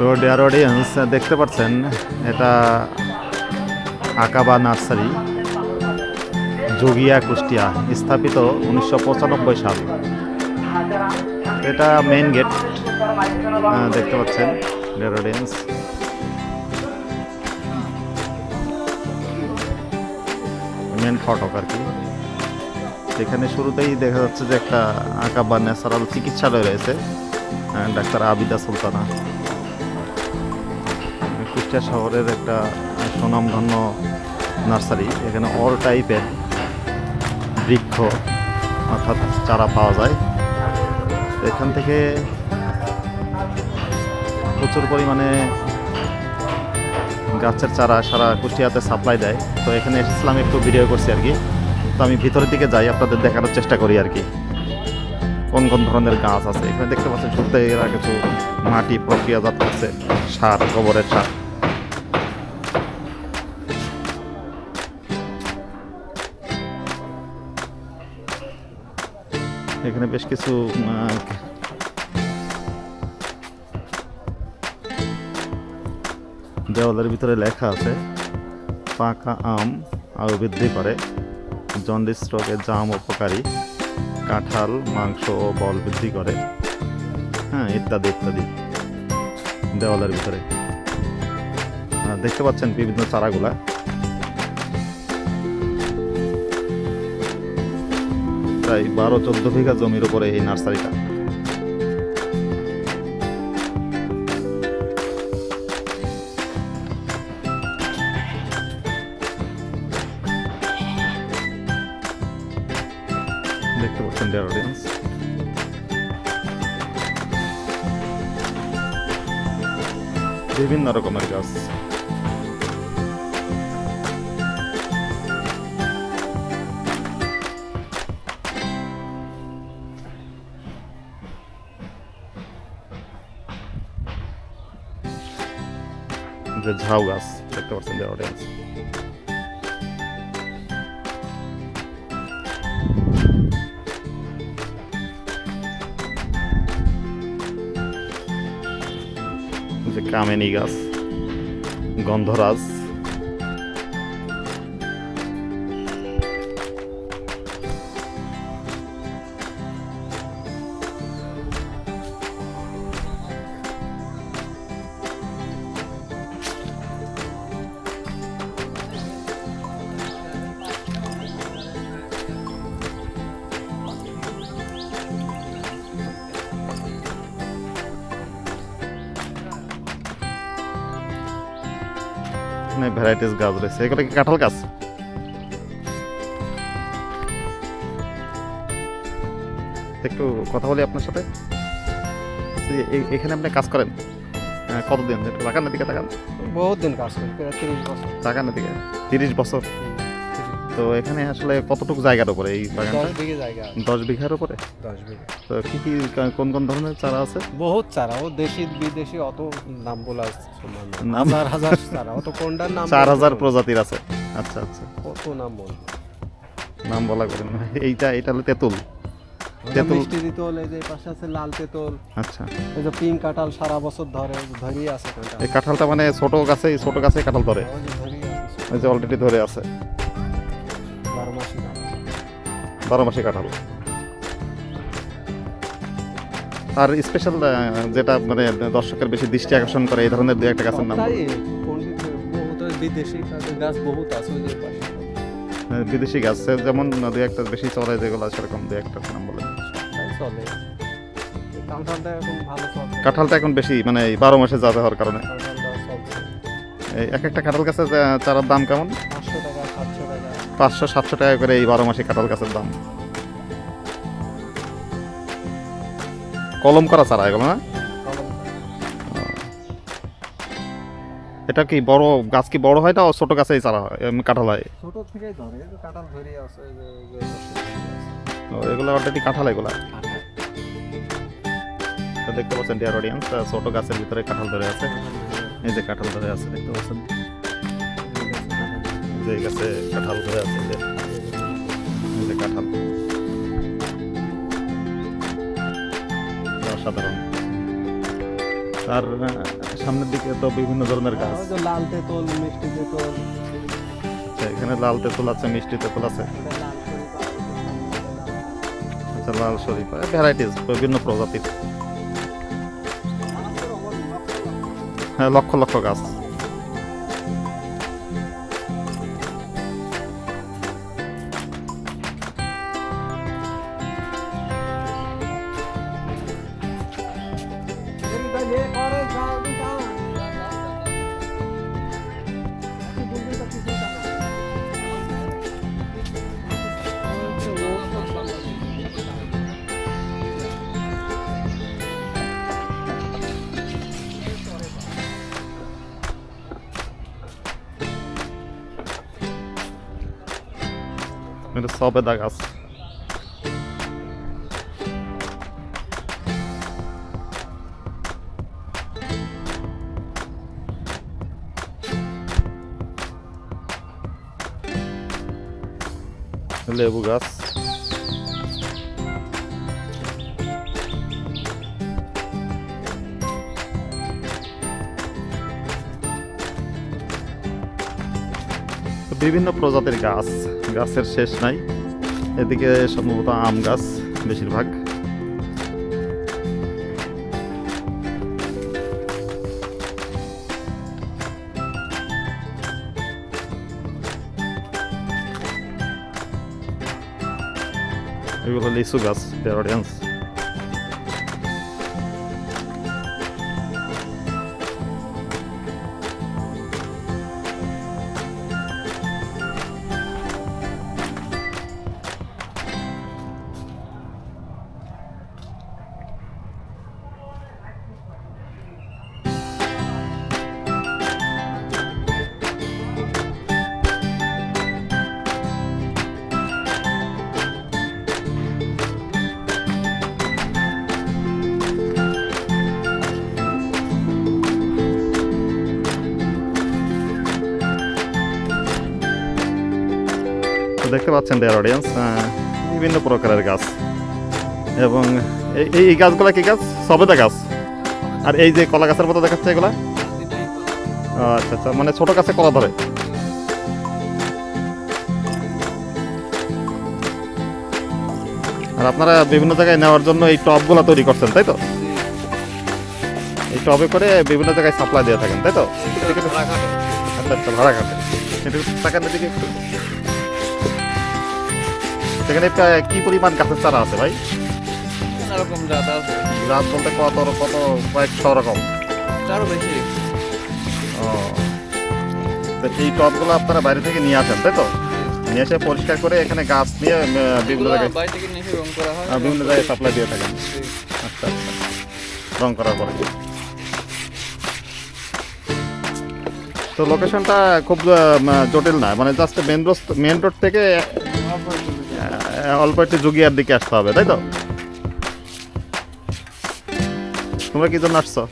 তো dear audience দেখতে পাচ্ছেন, এটা আকাবা নার্সারি যোগিয়া কুষ্টিয়া, স্থাপিত উনিশশো পঁচানব্বই সাল। এটা মেন গেট দেখতে পাচ্ছেন ডিয়ার অডিয়েন্স মেন ফটক আর কি। এখানে শুরুতেই দেখা যাচ্ছে যে একটা আঁকা বা ন্যাচারাল চিকিৎসালয় রয়েছে ডাক্তার আবিদা সুলতানা। কুষ্টিয়া শহরের একটা সুনামধন্য নার্সারি। এখানে অল টাইপের বৃক্ষ অর্থাৎ চারা পাওয়া যায়। এখান থেকে প্রচুর পরিমাণে গাছের চারা সারা কুষ্টিয়াতে সাপ্লাই দেয়। তো এখানে এসেছিলাম একটু ভিডিও করছি আর কি। তো আমি ভিতরের দিকে যাই, আপনাদের দেখানোর চেষ্টা করি আর কি। কোন কোন ধরনের গাছ আছে? এখানে দেখতে পাচ্ছেন শুরুতে এরা কিছু মাটি, প্রক্রিয়াজাত করছে সার, গোবরের সার। এখানে বেশ কিছু দেওয়ালের ভিতরে লেখা আছে, পাকা আম আয়ু বৃদ্ধি করে, জন্ডিস রোগে জাম উপকারী, কাঁঠাল, মাংস ও বল বৃদ্ধি করে হ্যাঁ ইত্যাদি ইত্যাদি দেওয়ালের ভিতরে। দেখতে পাচ্ছেন বিভিন্ন চারাগুলা। প্রায় বারো চোদ্দ বিঘা জমির উপরে এই নার্সারিটা। দেখতে পাচ্ছেন বিভিন্ন রকমের গাছ। যে ঝাউ গাছ দেখতে পাচ্ছেন ডিয়ার অডিয়েন্স যে কামেনি গাছ গন্ধরাজ এখানে ভ্যারাইটিস গাছ রয়েছে। এগুলো কি কাঁঠাল গাছ? একটু কথা বলি আপনার সাথে। এখানে আপনি কাজ করেন? কতদিন? একটু তাকান দিকে তাকান। বহুত দিন কাজ করি প্রায় তিরিশ বছর। তাকান দিকে। তিরিশ বছর? তো এখানে আসলে কতটুকু জায়গার উপরে এই বাগানটা? বিঘে জায়গা দশ বিঘার উপরে? দশ বিঘে। তো কি কি কোন কোন ধরনের চারা আছে? বহুত চারা ও দেশি বিদেশি অত নাম বলা নাম? হাজার হাজার চারা অত কোনটার নাম চার হাজার প্রজাতির আছে। আচ্ছা আচ্ছা। কত নাম বলব? নাম বলা করেন এইটা এটা হলো তেঁতুল। তেঁতুল। মিষ্টি এই যে পাশে আছে লাল তেঁতুল। আচ্ছা। এই যে পিঙ্ক কাঁঠাল সারা বছর ধরে ধরিয়ে আছে এই কাঁঠালটা মানে ছোট গাছে ছোট গাছে কাঁঠাল ধরে। ওই যে ধরিয়ে আছে। এই যে অলরেডি ধরে আছে। বারো মাসি কাঁঠাল। আর স্পেশাল যেটা মানে দর্শকের বেশি দৃষ্টি আকর্ষণ করে এই ধরনের দু একটা গাছের নাম। ওই বিদেশি গাছ বহুত আছে বিদেশি যেমন দু একটা বেশি চলে যেগুলো সেরকম দু একটা নাম বলে। চলে। কাঁঠালটা এখন বেশি মানে বারো মাসে যা হওয়ার কারণে। এই এক একটা কাঁঠাল গাছের চারার দাম কেমন? পাঁচশো সাতশো টাকা করে এই বারো মাসে কাঁঠাল গাছের দাম। কলম করা চারা এগুলো না এটা কি বড় গাছ কি বড় হয় না ও ছোট গাছেই চারা হয়, কাঁঠাল হয়? ছোট থেকেই ধরে কাঁঠাল ধরে আছে এগুলো অলরেডি কাঁঠাল এগুলা। দেখতে পাচ্ছেন ডিয়ার অডিয়েন্স ছোট গাছের ভিতরে কাঁঠাল ধরে আছে। এই যে কাঁঠাল ধরে আছে দেখতে পাচ্ছেন? যে গাছে কাঁঠাল ধরে আছে যে? কাঁঠাল। অসাধারণ। আহ, সামনের দিকে তো বিভিন্ন ধরনের গাছ। লাল তেঁতুল মিষ্টি তেঁতুল। আচ্ছা, এখানে লাল তেঁতুল আছে মিষ্টি তেঁতুল আছে? আচ্ছা লাল শরীফ। ভ্যারাইটিস বিভিন্ন প্রজাতির। হ্যাঁ লক্ষ লক্ষ গাছ। এটা নিয়ে করে যাও লেবু গাছ। বিভিন্ন প্রজাতির গাছ গাছের শেষ নাই। এদিকে সম্ভবত আম গাছ বেশিরভাগ। এগুলো লিচু গাছ দেখতে পাচ্ছেন দেয়ার অডিয়েন্স বিভিন্ন প্রকারের গাছ। এবং এই- এই গাছগুলা কি গাছ? সবেদা গাছ। আর এই যে কলা গাছের মতো দেখাচ্ছে এগুলা? আচ্ছা আচ্ছা মানে ছোট গাছে কলা ধরে। আর আপনারা বিভিন্ন জায়গায় নেওয়ার জন্য এই টবগুলা তৈরি করছেন তাই তো? এই টবে করে বিভিন্ন জায়গায় সাপ্লাই দিয়ে থাকেন তাই তো? আচ্ছা আচ্ছা ভাড়া একটু টাকার দিকে সেখানে কি পরিমাণ গাছের চারা আছে ভাই? জাত আছে। গাছ বলতে কত কত কয়েকশো রকম? তারও বেশি। ও। তো এই টবগুলো আপনারা বাইরে থেকে নিয়ে আসেন তাই তো? নিয়ে এসে পরিষ্কার করে এখানে গাছ নিয়ে বিভিন্ন জায়গায় বিভিন্ন জায়গায় সাপ্লাই দিয়ে থাকেন। আচ্ছা আচ্ছা। রং করার পরে। তো লোকেশনটা খুব জটিল না মানে just main road main road থেকে অল্প একটু জুগিয়ার দিকে আসতে হবে তাই তো? তোমরা কি জন্য আসছো?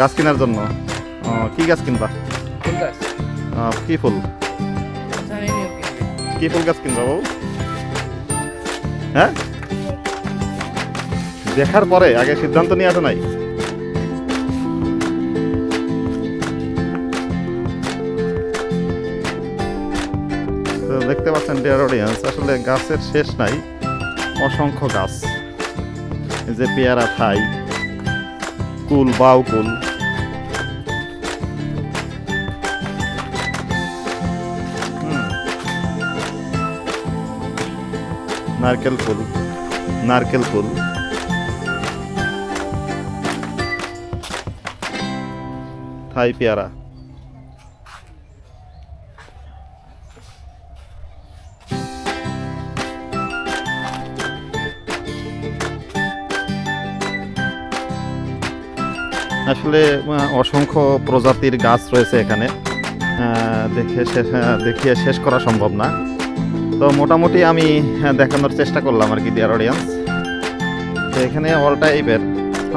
গাছ কেনার জন্য? কি গাছ কিনবা? কি ফুল? কি ফুল গাছ কিনবা বাবু? হ্যাঁ? দেখার পরে আগে সিদ্ধান্ত নিয়ে আসো নাই? দেখতে পাচ্ছেন ডিয়ার অডিয়েন্স আসলে গাছের শেষ নাই, অসংখ্য গাছ। এই যে পেয়ারা থাই কুল, বাউ কুল। নারকেল ফুল নারকেল ফুল। থাই পেয়ারা। আসলে অসংখ্য প্রজাতির গাছ রয়েছে এখানে। দেখে শেষ দেখিয়ে শেষ করা সম্ভব না। তো মোটামুটি আমি দেখানোর চেষ্টা করলাম আর কি ডিয়ার অডিয়েন্স তো এখানে অল টাইপের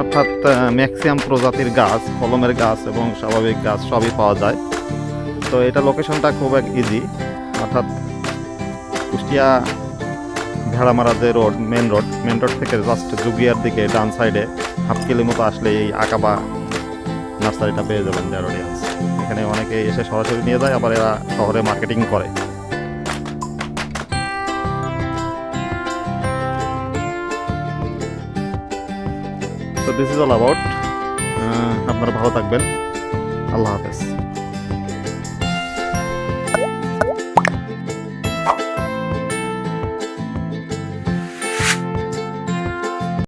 অর্থাৎ ম্যাক্সিমাম প্রজাতির গাছ কলমের গাছ এবং স্বাভাবিক গাছ সবই পাওয়া যায়। তো এটা লোকেশনটা খুব এক ইজি অর্থাৎ কুষ্টিয়া ভেড়ামারা যে road main road main road থেকে জাস্ট জুগিয়ার দিকে ডান সাইডে হাফ কিলোর মতো আসলে এই আকাবা নার্সারিটা পেয়ে যাবেন যার অডিয়েন্স এখানে অনেকে এসে সরাসরি নিয়ে যায়, আবার এরা শহরে মার্কেটিং করে। তো দিস ইজ অল অ্যাবাউট আপনারা ভালো থাকবেন। আল্লাহ হাফেজ।